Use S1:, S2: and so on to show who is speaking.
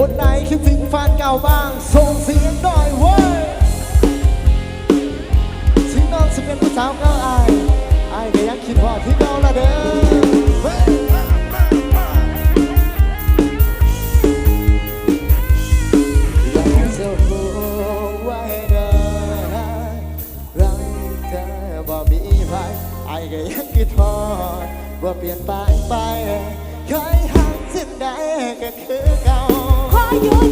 S1: คนไหนคิดฟังแฟนเก่าบ้าง ส่งเสียงหน่อยเว้ยถึงน้องจะเป็นผู้สาวเก่าอายอายก็ยังคิดว่าที่เก่าละเด้อเฮ้ยอยากจะรู้ไว้เด้อรักเธอบ่มีไผอายก็ยังคิดทอดว่าเปลี่ยนไปไปเคยหักสิ่งใดก็คือ
S2: your